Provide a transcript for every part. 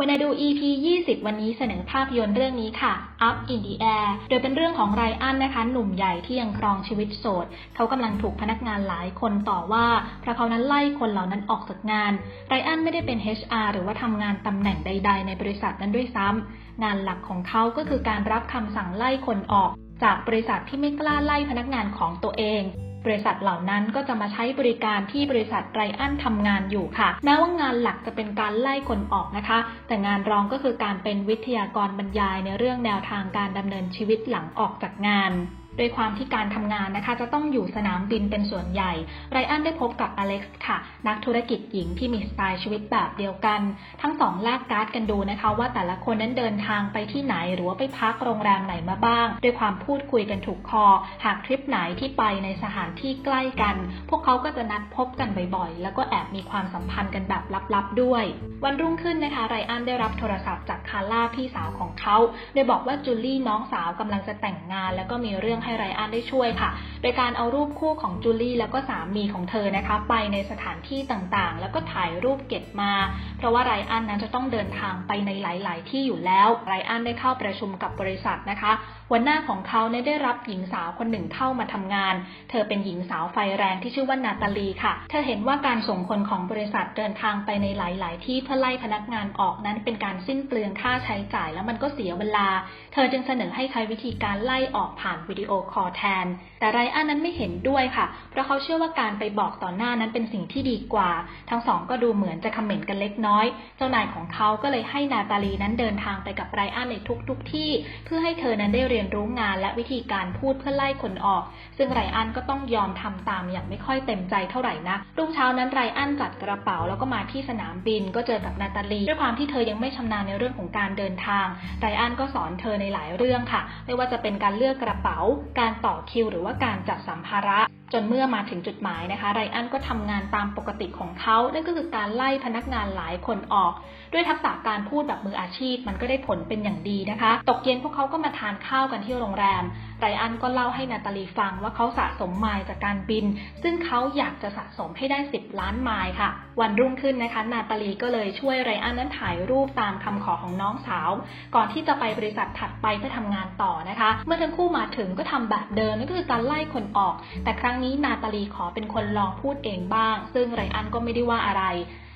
วันนาดู EP 20 วันนี้เสนอภาพยนตร์เรื่องนี้ค่ะ Up in the Air โดยเป็นเรื่องของไรอันนะคะ หนุ่มใหญ่ที่ยังครองชีวิตโสด เขากำลังถูกพนักงานหลายคนต่อว่าเพราะเขานั้นไล่คนเหล่านั้นออกจากงาน ไรอันไม่ได้เป็น HR หรือว่าทำงานตำแหน่งใด ๆ ในบริษัทนั้นด้วยซ้ำงานหลักของเขาก็คือการรับคำสั่งไล่คนออก จากบริษัทที่ไม่กล้าไล่พนักงานของตัวเอง บริษัทเหล่านั้นก็จะมาใช้บริการที่บริษัทไรอันทำงานอยู่ค่ะ แม้ว่างานหลักจะเป็นการไล่คนออกนะคะ แต่งานรองก็คือการเป็นวิทยากรบรรยายในเรื่องแนวทางการดำเนินชีวิตหลังออกจากงาน โดยความที่การทำงานนะคะ จะต้องอยู่สนามบินเป็นส่วนใหญ่ ไรอันได้พบกับอเล็กซ์ค่ะ นักธุรกิจหญิงที่มีสไตล์ชีวิตแบบเดียวกัน ทั้งสองแลกการ์ดกันดูนะคะ ว่าแต่ละคนนั้นเดินทางไปที่ไหนหรือว่าไปพักโรงแรมไหนมาบ้าง ด้วยความพูดคุยกันถูกคอ หากทริปไหนที่ไปในสถานที่ใกล้กัน พวกเขาก็จะนัดพบกันบ่อยๆ แล้วก็แอบมีความสัมพันธ์กันแบบลับๆด้วย วันรุ่งขึ้นนะคะ ไรอันได้รับโทรศัพท์จากคาร่าพี่สาวของเขา โดยบอกว่าจูลี่น้องสาวกำลังจะแต่งงาน แล้วก็มีเรื่องให้ไรอันได้ช่วยค่ะ โดยการเอารูปคู่ของจูลี่แล้วก็สามีของเธอนะคะ ไปในสถานที่ต่างๆ แล้วก็ถ่ายรูปเก็บมา เพราะว่าไรอันนั้นจะต้องเดินทางไปในหลาย ๆ ที่อยู่แล้วไรอันได้เข้าประชุมกับบริษัทนะคะหัวหน้าของเขาเนี่ยได้รับหญิงสาวคนหนึ่งเข้ามาทำงาน เธอเป็นหญิงสาวไฟแรงที่ชื่อว่านาตาลีค่ะ เธอเห็นว่าการส่งคนของบริษัทเดินทางไปในหลาย ๆ ที่เพื่อไล่พนักงานออกนั้นเป็นการสิ้นเปลืองค่าใช้จ่ายแล้วมันก็เสียเวลา เธอจึงเสนอให้ใช้วิธีการไล่ออกผ่านวิดีโอคอแทน แต่ไรอันนั้นไม่เห็นด้วยค่ะ เพราะเขาเชื่อว่าการไปบอกต่อหน้านั้นเป็นสิ่งที่ดีกว่า ทั้งสองก็ดูเหมือนจะคอมเมนต์กันเล็กน้อย เจ้านายของเขาก็เลยให้นาตาลีนั้นเดินทางไปกับไรอันในทุกๆที่ เพื่อให้เธอนั้นได้เรียนรู้งานและวิธีการพูดเพื่อไล่คนออก ซึ่งไรอันก็ต้องยอมทำตามอย่างไม่ค่อยเต็มใจเท่าไหร่นะรุ่งเช้านั้นไรอันจัดกระเป๋าแล้วก็มาที่สนามบินก็เจอกับนาตาลีด้วยความที่เธอยังไม่ชำนาญในเรื่องของการเดินทางไรอันก็สอนเธอในหลายเรื่องค่ะ ไม่ว่าจะเป็นการเลือกกระเป๋าการต่อคิว หรือว่าการจัดสัมภาระจนเมื่อมาถึงจุดหมายนะคะไรอันก็ทำงานตามปกติของเขานั่นก็คือการไล่พนักงานหลายคนออก ด้วยทักษะการพูดแบบมืออาชีพ มันก็ได้ผลเป็นอย่างดีนะคะ ตกเย็นพวกเขาก็มาทานข้าวกันที่โรงแรมไรอันก็เล่าให้นาตาลีฟังว่าเขาสะสมไมล์จากการบิน ซึ่งเขาอยากจะสะสมให้ได้ 10 ล้านไมล์ค่ะ วันรุ่งขึ้นนะคะ นาตาลีก็เลยช่วยไรอันนั้นถ่ายรูปตามคำขอของน้องสาว ก่อนที่จะไปบริษัทถัดไปเพื่อทำงานต่อนะคะ เมื่อทั้งคู่มาถึงก็ทำแบบเดิมนั่นก็คือการไล่คนออก แต่ครั้งรั้งนี้นาตาลีขอเป็นคนลองพูดเองบ้าง ซึ่งไรอันก็ไม่ได้ว่าอะไร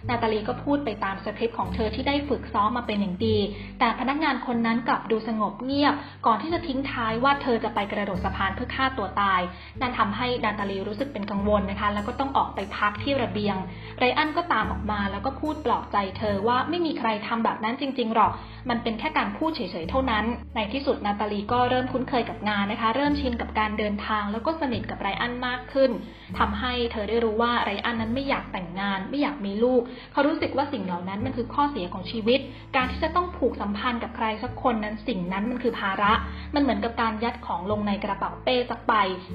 นาตาลีก็พูดไปตามสคริปต์ของเธอที่ได้ฝึกซ้อมมาเป็นอย่างดี แต่พนักงานคนนั้นกลับดูสงบเงียบ ก่อนที่จะทิ้งท้ายว่าเธอจะไปกระโดดสะพานเพื่อฆ่าตัวตาย นั่นทำให้นาตาลีรู้สึกเป็นกังวลนะคะ แล้วก็ต้องออกไปพักที่ระเบียง ไรอันก็ตามออกมาแล้วก็พูดปลอบใจเธอว่าไม่มีใครทำแบบนั้นจริง ๆ หรอก มันเป็นแค่การพูดเฉยๆเท่านั้น ในที่สุดนาตาลีก็เริ่มคุ้นเคยกับงานนะคะ เริ่มชินกับการเดินทาง แล้วก็สนิทกับไรอันมากขึ้นทำให้เธอได้รู้ว่าไรอันนั้นไม่อยากแต่งงาน ไม่อยากมีลูกเขารู้สึกว่าสิ่งเหล่านั้นมันคือข้อเสียของชีวิต การที่จะต้องผูกสัมพันธ์กับใครสักคนนั้นสิ่งนั้นมันคือภาระ มันเหมือนกับการยัดของลงในกระเป๋าเป้สักใบ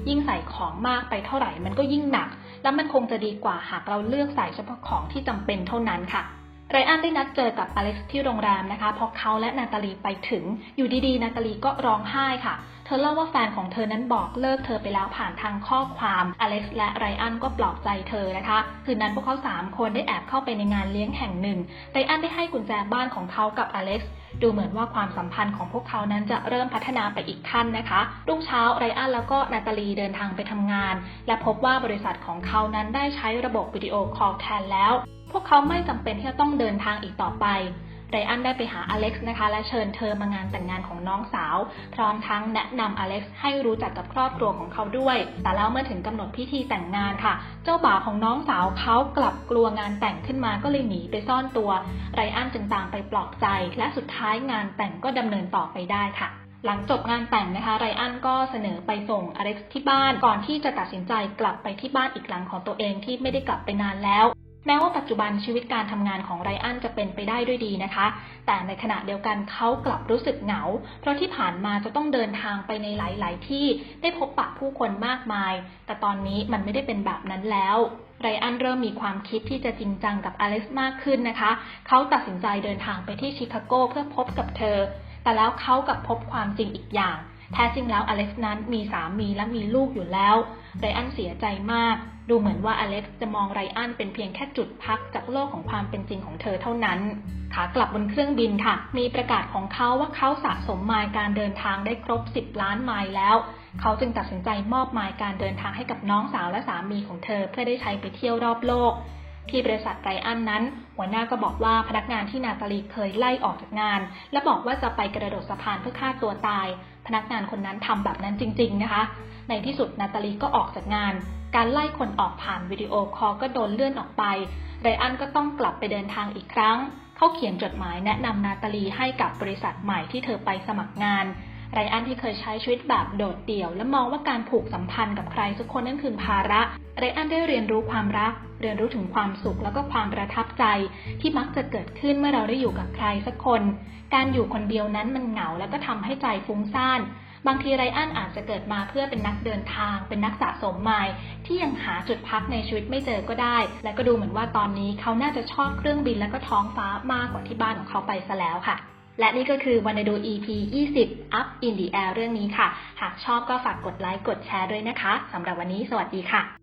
ยิ่งใส่ของมากไปเท่าไหร่มันก็ยิ่งหนัก แล้วมันคงจะดีกว่าหากเราเลือกใส่เฉพาะของที่จำเป็นเท่านั้นค่ะไรอันได้นัดเจอกับอเล็กซ์ที่โรงแรมนะคะ พอเขาและนาตาลีไปถึง อยู่ดีๆ นาตาลีก็ร้องไห้ค่ะ เธอเล่าว่าแฟนของเธอนั้นบอกเลิกเธอไปแล้วผ่านทางข้อความ อเล็กซ์และไรอันก็ปลอบใจเธอนะคะ คืนนั้นพวกเขาสามคนได้แอบเข้าไปในงานเลี้ยงแห่งหนึ่ง ไรอันได้ให้กุญแจบ้านของเขากับอเล็กซ์ดูเหมือนว่าความสัมพันธ์ของพวกเขานั้นจะเริ่มพัฒนาไปอีกขั้นนะคะ รุ่งเช้าไรอันแล้วก็นาตาลีเดินทางไปทำงาน และพบว่าบริษัทของเขานั้นได้ใช้ระบบวิดีโอคอลแทนแล้ว พวกเขาไม่จำเป็นที่จะต้องเดินทางอีกต่อไป ไรอันได้ไปหาอเล็กซ์นะคะ และเชิญเธอมางานแต่งงานของน้องสาว พร้อมทั้งแนะนำอเล็กซ์ให้รู้จักกับครอบครัวของเขาด้วย แต่แล้วเมื่อถึงกำหนดพิธีแต่งงานค่ะ เจ้าบ่าวของน้องสาวเขากลับกลัวงานแต่งขึ้นมาก็เลยหนีไปซ่อนตัวไรอันจึงตามไปปลอบใจ และสุดท้ายงานแต่งก็ดำเนินต่อไปได้ค่ะหลังจบงานแต่งนะคะไรอันก็เสนอไปส่งอเล็กซ์ที่บ้านก่อนที่จะตัดสินใจกลับไปที่บ้านอีกหลังของตัวเองที่ไม่ได้กลับไปนานแล้ว แม้ว่าปัจจุบันชีวิตการทำงานของไรอันจะเป็นไปได้ด้วยดีนะคะ แต่ในขณะเดียวกันเขากลับรู้สึกเหงา เพราะที่ผ่านมาจะต้องเดินทางไปในหลาย ๆ ที่ได้พบปะผู้คนมากมาย แต่ตอนนี้มันไม่ได้เป็นแบบนั้นแล้วไรอันเริ่มมีความคิดที่จะจริงจังกับอเล็กซ์มากขึ้นนะคะ เขาตัดสินใจเดินทางไปที่ชิคาโกเพื่อพบกับเธอ แต่แล้วเขากลับพบความจริงอีกอย่าง แท้จริงแล้วอเล็กซ์นั้นมีสามีและมีลูกอยู่แล้วไรอันเสียใจมาก ดูเหมือนว่าอเล็กซ์จะมองไรอันเป็นเพียงแค่จุดพักจากโลกของความเป็นจริงของเธอเท่านั้น ขากลับบนเครื่องบินค่ะ มีประกาศของเขาว่าเขาสะสมไมล์การเดินทางได้ครบ 10 ล้านไมล์แล้ว เขาจึงตัดสินใจมอบไมล์การเดินทางให้กับน้องสาวและสามีของเธอเพื่อได้ใช้ไปเที่ยวรอบโลก ที่บริษัทไรอันนั้น หัวหน้าก็บอกว่าพนักงานที่นาตาลีเคยไล่ออกจากงาน และบอกว่าจะไปกระโดดสะพานเพื่อฆ่าตัวตาย พนักงานคนนั้นทำแบบนั้นจริง ๆ นะคะ ในที่สุดนาตาลีก็ออกจากงาน การไล่คนออกผ่านวิดีโอคอลก็โดนเลื่อนออกไปไรอันก็ต้องกลับไปเดินทางอีกครั้ง เขาเขียนจดหมายแนะนำนาตาลีให้กับบริษัทใหม่ที่เธอไปสมัครงาน ไรอันที่เคยใช้ชีวิตแบบโดดเดี่ยว และมองว่าการผูกสัมพันธ์กับใครสักคนนั่นคือภาระ ไรอันได้เรียนรู้ความรัก เรียนรู้ถึงความสุขแล้วก็ความประทับใจ ที่มักจะเกิดขึ้นเมื่อเราได้อยู่กับใครสักคน การอยู่คนเดียวนั้นมันเหงาแล้วก็ทำให้ใจฟุ้งซ่านบางทีไรอันอาจจะเกิดมาเพื่อเป็นนักเดินทาง เป็นนักสะสมไมล์ที่ยังหาจุดพักในชีวิตไม่เจอก็ได้ และก็ดูเหมือนว่าตอนนี้เขาน่าจะชอบเครื่องบินและก็ท้องฟ้ามากกว่าที่บ้านของเขาไปซะแล้วค่ะ และนี่ก็คือวันในดู EP 20 Up in the Air เรื่องนี้ค่ะ หากชอบก็ฝากกดไลค์กดแชร์ด้วยนะคะสำหรับวันนี้สวัสดีค่ะ